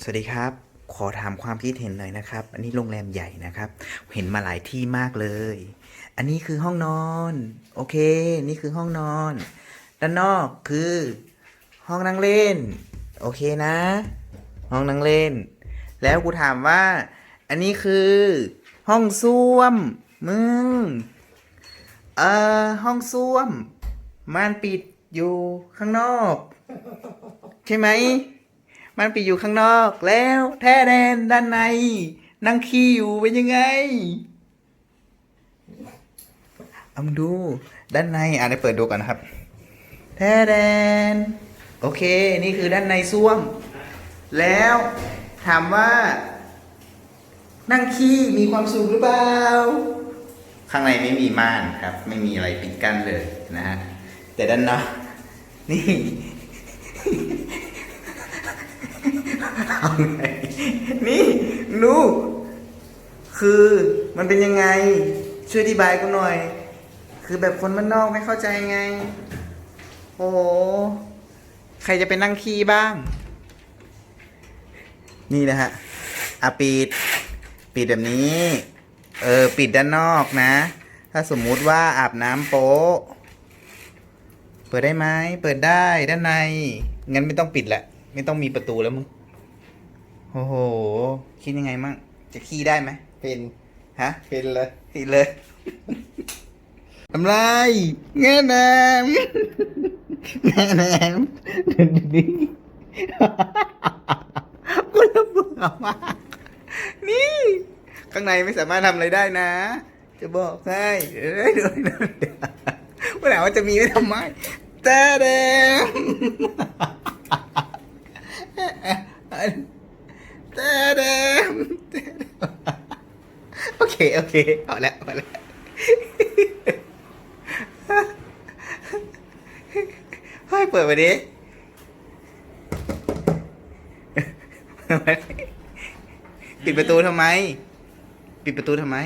สวัสดีครับ ขอถามความคิดเห็นหน่อยนะครับ อันนี้โรงแรมใหญ่นะครับ เห็นมาหลายที่มากเลย อันนี้คือห้องนอน โอเค นี่คือห้องนอน ด้านนอกคือ ห้องนั่งเล่น โอเคนะ ห้องนั่งเล่น แล้วกูถามว่า อันนี้คือ ห้องส้วม มึง เอ่อ ห้องส้วมม่านปิดอยู่ข้างนอก ใช่ไหม มันไปอยู่ข้างนอกแล้ว แท้แดนด้านในนั่งขี้อยู่เป็นยังไงเอามาดูด้านในอะได้เปิดดูก่อนนะครับ แท้แดน โอเค นี่คือด้านในส้วม แล้วถามว่า นั่งขี้มีความสุขหรือเปล่า ข้างในไม่มีม่านครับ ไม่มีอะไรปิดกั้นเลยนะฮะ แต่ด้านนอกนี่ เอาไงนี่ดูคือมันเป็นยังไง ช่วยอธิบายกูหน่อย คือแบบคนมันนอกไม่เข้าใจไง โอ้ใครจะไปนั่งขี้บ้าง นี่นะฮะอะปิด ปิดแบบนี้ เออ ปิดด้านนอกนะ ถ้าสมมุติว่าอาบน้ำโป๊ะเปิดได้ไหม เปิดได้ด้านใน งั้นไม่ต้องปิดแหละ ไม่ต้องมีประตูแล้วมึง โอ้โห คิดยังไงมั่งจะขี้ได้ไหมเป็นฮะเป็นเลยปิดเลยทำไรแง่แหนมแง่แหนมดูดิกูระเบื่อมากนี่ ข้างในไม่สามารถทำอะไรได้นะ จะบอกให้เดี๋ยวเดี๋ยวเดี๋ยวเดี๋ยวเมื่อไหร่ว่าจะมีไม่ทำไมแต่เดมแต่เดมโอ เคโอเคเอแล้วพอแล้วเฮ้ยเปิดมาดิปิดประตูทำไม ปิดประตูทำไม